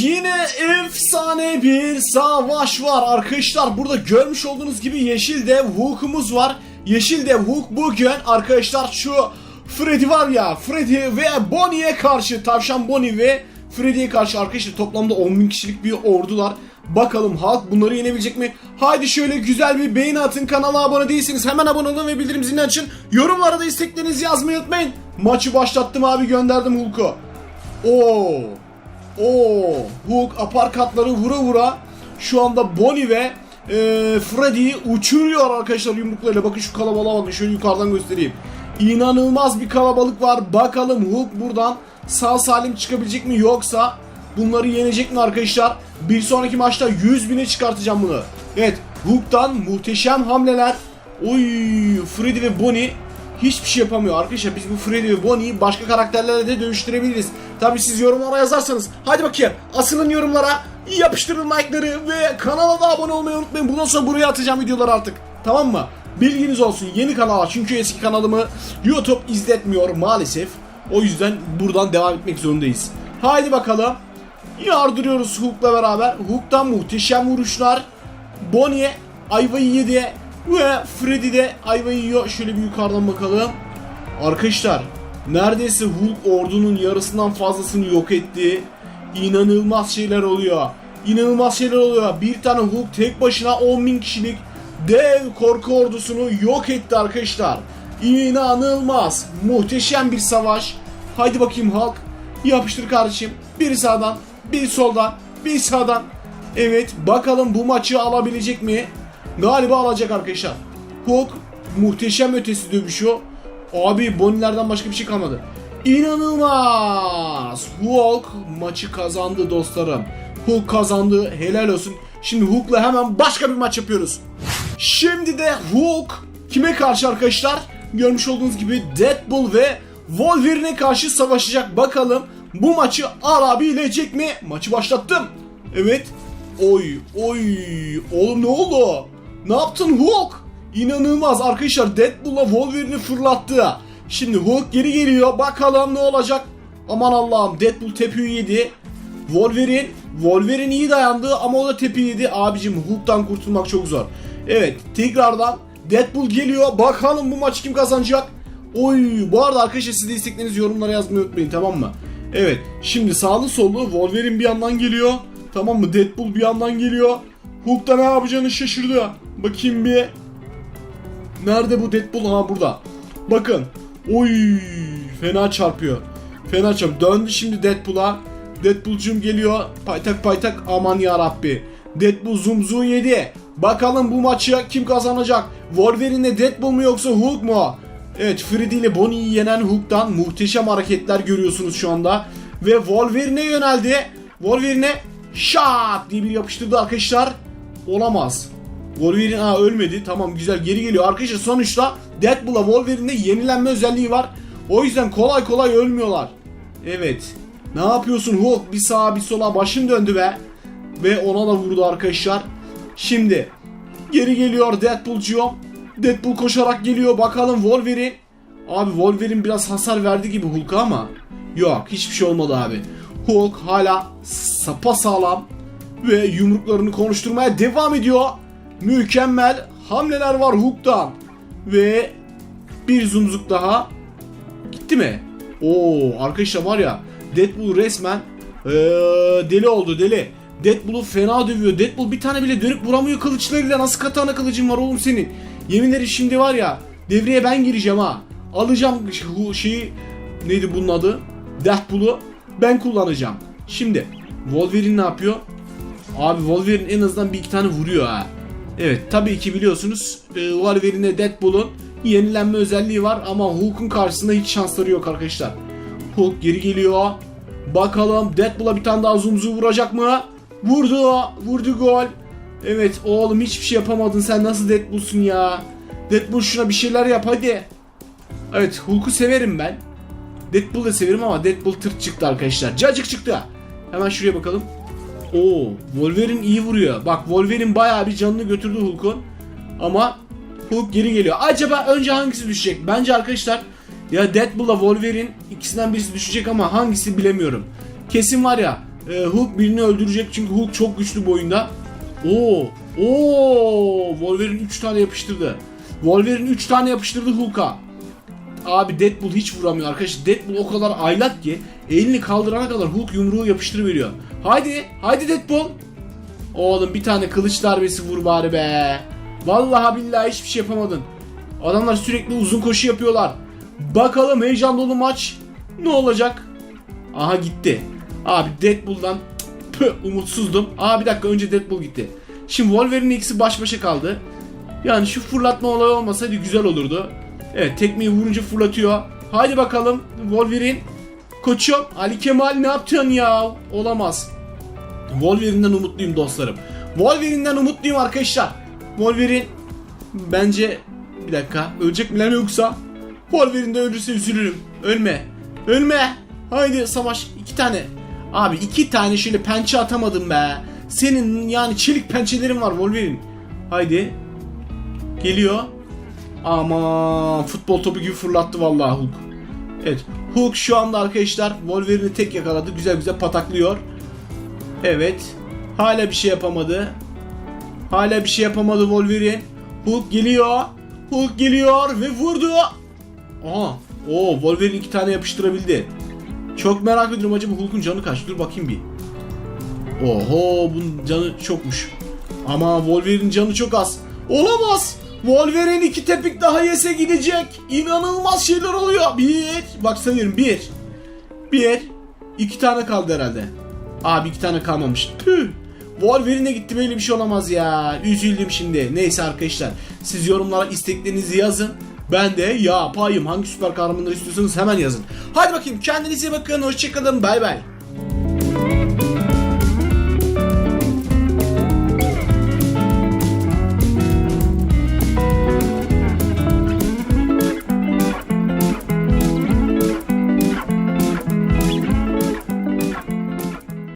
yine efsane bir savaş var arkadaşlar. Burada görmüş olduğunuz gibi yeşil dev Hulk'umuz var. Yeşil dev Hulk bugün arkadaşlar şu Freddy var ya Freddy ve Bonnie'ye karşı tavşan Bonnie ve Freddy'ye karşı arkadaşlar toplamda 10.000 kişilik bir ordular. Bakalım halk bunları yenebilecek mi? Haydi şöyle güzel bir beğeni atın kanala abone değilseniz hemen abone olun ve bildirim zilini açın. Yorumlara da isteklerinizi yazmayı unutmayın. Maçı başlattım abi gönderdim Hulk'u. Oo. Oo. Hulk aparkatları vura vura şu anda Bonnie ve e, Freddy'yi uçuruyor arkadaşlar yumruklarıyla. Bakın şu kalabalığa bakın şöyle yukarıdan göstereyim. İnanılmaz bir kalabalık var. Bakalım Hulk buradan sağ salim çıkabilecek mi yoksa bunları yenecek mi arkadaşlar? Bir sonraki maçta 100 bine çıkartacağım bunu. Evet Hulk'tan muhteşem hamleler. Oy Freddy ve Bonnie hiçbir şey yapamıyor arkadaşlar. Biz bu Freddy ve Bonnie'yi başka karakterlerle de dönüştürebiliriz. Tabi siz yorumlara yazarsanız. Hadi bakayım asılın yorumlara. Yapıştırın like'ları ve kanala da abone olmayı unutmayın. Bundan sonra buraya atacağım videoları artık. Tamam mı? Bilginiz olsun yeni kanala çünkü eski kanalımı YouTube izletmiyor maalesef. O yüzden buradan devam etmek zorundayız. Haydi bakalım. Yardırıyoruz Hulk'la beraber. Hulk'tan muhteşem vuruşlar. Bonnie ayvayı yedi. Ve Freddy de ayvayı yiyor. Şöyle bir yukarıdan bakalım. Arkadaşlar neredeyse Hulk ordunun yarısından fazlasını yok etti. İnanılmaz şeyler oluyor. İnanılmaz şeyler oluyor. Bir tane Hulk tek başına 10.000 kişilik dev korku ordusunu yok etti arkadaşlar. İnanılmaz. Muhteşem bir savaş. Haydi bakayım Hulk. Yapıştır kardeşim. Bir sağdan, bir soldan, bir sağdan. Evet bakalım bu maçı alabilecek mi? Galiba alacak arkadaşlar. Hulk muhteşem ötesi dövüşüyor. Abi Bonnie'lerden başka bir şey kalmadı. İnanılmaz. Hulk maçı kazandı dostlarım. Hulk kazandı. Helal olsun. Şimdi Hulk'la hemen başka bir maç yapıyoruz. Şimdi de Hulk kime karşı arkadaşlar? Görmüş olduğunuz gibi Deadpool ve Wolverine'e karşı savaşacak. Bakalım bu maçı alabilecek mi? Maçı başlattım. Evet. Oy oy. Oğlum ne oldu? Ne yaptın Hulk? İnanılmaz arkadaşlar Deadpool'la Wolverine'i fırlattı. Şimdi Hulk geri geliyor. Bakalım ne olacak? Aman Allah'ım Deadpool tepiyi yedi. Wolverine, Wolverine iyi dayandı ama o da tepi yedi. Abicim Hulk'tan kurtulmak çok zor. Evet tekrardan Deadpool geliyor. Bakalım bu maç kim kazanacak? Oy bu arada arkadaşlar siz de isteklerinizi yorumlara yazmayı unutmayın tamam mı? Evet şimdi sağlı sollu Wolverine bir yandan geliyor. Tamam mı? Deadpool bir yandan geliyor. Hulk da ne yapacağını şaşırdı. Bakayım bir. Nerede bu Deadpool? Ha burada. Bakın. Oy fena çarpıyor. Fena çarpıyor. Döndü şimdi Deadpool'a. Deadpool'cum geliyor. Paytak paytak aman ya Rabbi. Deadpool zoom zoom yedi. Bakalım bu maçı kim kazanacak? Wolverine Deadpool mu yoksa Hulk mu? Evet Freddy ile Bonnie'yi yenen Hulk'tan muhteşem hareketler görüyorsunuz şu anda. Ve Wolverine'e yöneldi. Wolverine şak diye bir yapıştırdı arkadaşlar. Olamaz. Wolverine ha ölmedi. Tamam güzel geri geliyor. Arkadaşlar sonuçta Deadpool'a Wolverine'de yenilenme özelliği var. O yüzden kolay kolay ölmüyorlar. Evet. Ne yapıyorsun Hulk? Bir sağa bir sola başın döndü be. Ve ona da vurdu arkadaşlar. Şimdi geri geliyor Deadpool'cuğum. Deadpool koşarak geliyor. Bakalım Wolverine. Abi Wolverine biraz hasar verdi gibi Hulk'a ama yok hiçbir şey olmadı abi. Hulk hala sapa sağlam ve yumruklarını konuşturmaya devam ediyor. Mükemmel hamleler var Hulk'tan. Ve bir zumzuk daha. Gitti mi? Oo arkadaşlar var ya Deadpool resmen ee, deli oldu deli. Deadpool'u fena dövüyor. Deadpool bir tane bile dönüp vuramıyor kılıçlarıyla. Nasıl katana kılıcın var oğlum senin? Yeminleri şimdi var ya devreye ben gireceğim ha. Alacağım şu şeyi neydi bunun adı? Deadpool'u ben kullanacağım. Şimdi Wolverine ne yapıyor? Abi Wolverine en azından bir iki tane vuruyor ha. Evet tabii ki biliyorsunuz e, Deadpool'un yenilenme özelliği var ama Hulk'un karşısında hiç şansları yok arkadaşlar. Hulk geri geliyor. Bakalım Deadpool'a bir tane daha zumzu vuracak mı? Vurdu. Vurdu gol. Evet oğlum hiçbir şey yapamadın sen nasıl Deadpool'sun ya? Deadpool şuna bir şeyler yap hadi. Evet Hulk'u severim ben. Deadpool'u da severim ama Deadpool tırt çıktı arkadaşlar. Cacık çıktı. Hemen şuraya bakalım. Oo, Wolverine iyi vuruyor. Bak Wolverine bayağı bir canını götürdü Hulk'un. Ama Hulk geri geliyor. Acaba önce hangisi düşecek? Bence arkadaşlar ya Deadpool'la Wolverine ikisinden birisi düşecek ama hangisi bilemiyorum. Kesin var ya e, Hulk birini öldürecek çünkü Hulk çok güçlü bu oyunda. Oo, oo, Wolverine 3 tane yapıştırdı. Wolverine 3 tane yapıştırdı Hulk'a. Abi Deadpool hiç vuramıyor arkadaş. Deadpool o kadar aylak ki elini kaldırana kadar Hulk yumruğu yapıştırıveriyor. Haydi, haydi Deadpool. Oğlum bir tane kılıç darbesi vur bari be. Vallahi billahi hiçbir şey yapamadın. Adamlar sürekli uzun koşu yapıyorlar. Bakalım heyecan dolu maç ne olacak? Aha gitti. Abi Deadpool'dan püh, umutsuzdum. Aa bir dakika önce Deadpool gitti. Şimdi Wolverine ikisi baş başa kaldı. Yani şu fırlatma olayı olmasaydı güzel olurdu. Evet tekmeyi vurunca fırlatıyor. Haydi bakalım Wolverine. Koçum Ali Kemal ne yaptın ya? Olamaz. Wolverine'den umutluyum dostlarım. Wolverine'den umutluyum arkadaşlar. Wolverine bence bir dakika ölecek mi lan yoksa? Wolverine de ölürse üzülürüm. Ölme. Ölme. Haydi savaş iki tane. Abi iki tane şöyle pençe atamadım be. Senin yani çelik pençelerin var Wolverine. Haydi. Geliyor. Aman futbol topu gibi fırlattı vallahi Hulk. Evet. Hulk şu anda arkadaşlar Wolverine'i tek yakaladı. Güzel güzel pataklıyor. Evet. Hala bir şey yapamadı. Hala bir şey yapamadı Wolverine. Hulk geliyor. Hulk geliyor ve vurdu. Aha. Oo Wolverine iki tane yapıştırabildi. Çok merak ediyorum acaba Hulk'un canı kaç? Dur bakayım bir. Oho bunun canı çokmuş. Ama Wolverine canı çok az. Olamaz. Wolverine iki tepik daha yese gidecek. İnanılmaz şeyler oluyor. Bir. Bak sayıyorum bir. Bir. iki tane kaldı herhalde. Abi iki tane kalmamış. Püh. Wolverine'e gitti böyle bir şey olamaz ya. Üzüldüm şimdi. Neyse arkadaşlar. Siz yorumlara isteklerinizi yazın. Ben de yapayım. Hangi süper kahramanları istiyorsanız hemen yazın. Hadi bakayım kendinize bakın. Hoşçakalın. Bay bay.